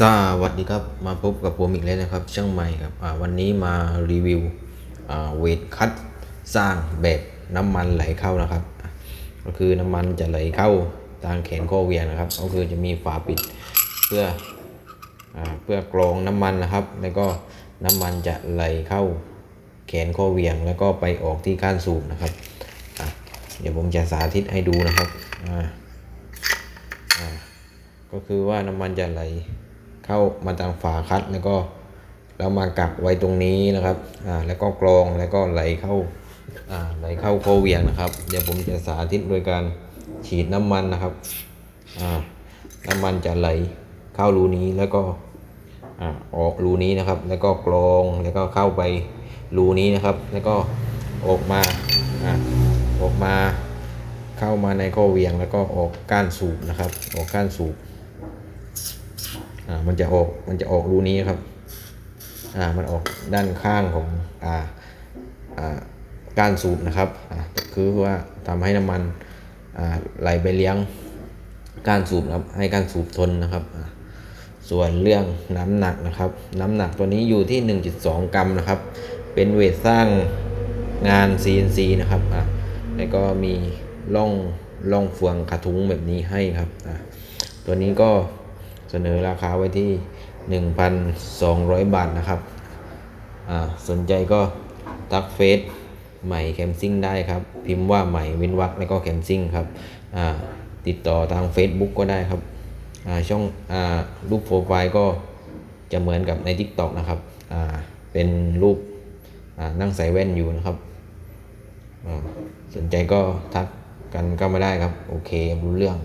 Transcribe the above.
สวัสดีครับมาพบกับผมอีกแล้วนะครับ ช่างใหม่ครับวันนี้มารีวิวเวทคัดสร้างแบบน้ำมันไหลเข้านะครับ ก็คือน้ำมันจะไหลเข้าทางแขนข้อเหวียงนะครับ ก็คือจะมีฝาปิดเพื่ออเพื่อกรองน้ำมันนะครับ แล้วก็น้ำมันจะไหลเข้าแขนข้อเหวียง แล้วก็ไปออกที่ก้านสูบนะครับเดี๋ยวผมจะสาธิตให้ดูนะครับก็คือว่าน้ำมันจะไหล เข้ามาทางฝาคัดแล้วก็เรามากักไว้ตรงนี้นะครับอ่าแล้วก็กรองแล้วก็ไหลเข้าอ่าไหลเข้าโคเวียงนะครับ เดี๋ยวผมจะสาธิตโดยการฉีดน้ำมันนะครับอ่าน้ำมันจะไหลเข้ารูนี้แล้วก็อ่าออกรูนี้นะครับ แล้วก็กรองแล้วก็เข้าไปรูนี้นะครับ แล้วก็ออกมาอ่าออกมาเข้ามาในข้อเวียงแล้วก็ออกก้านสูบนะครับ ออกก้านสูบ อ่ามันจะออกมันจะออกรูนี้ครับอ่ามันออกด้านข้างของอ่าอ่าก้านสูบนะครับอ่าคือว่าทำให้น้ำมันอ่าไหลไปเลี้ยงก้านสูบนะครับให้ก้านสูบทนนะครับอ่าส่วนเรื่องน้ำหนักนะครับ น้ำหนักตัวนี้อยู่ที่ 1.2 กรัมนะครับ เป็นเวทสร้างงาน CNC นะครับอ่าแล้วก็มีล่องล่องเฟืองกระทุ้งแบบนี้ให้ครับอ่าตัวนี้ก็ เสนอราคาไว้ที่ 1,200 บาทนะครับอ่าสนใจก็ทักเฟซใหม่แคมซิ่งได้ครับ พิมพ์ว่าใหม่เว้นวักแล้วก็แคมซิ่งครับอ่าติดต่อทาง Facebook ก็ได้ครับอ่าช่องอ่ารูปโปรไฟล์ก็จะเหมือนกับใน TikTok นะครับอ่าเป็นรูปอ่านั่งใส่แว่นอยู่นะครับอ่าสนใจก็ทักกันก็มาได้ครับ โอเครู้เรื่อง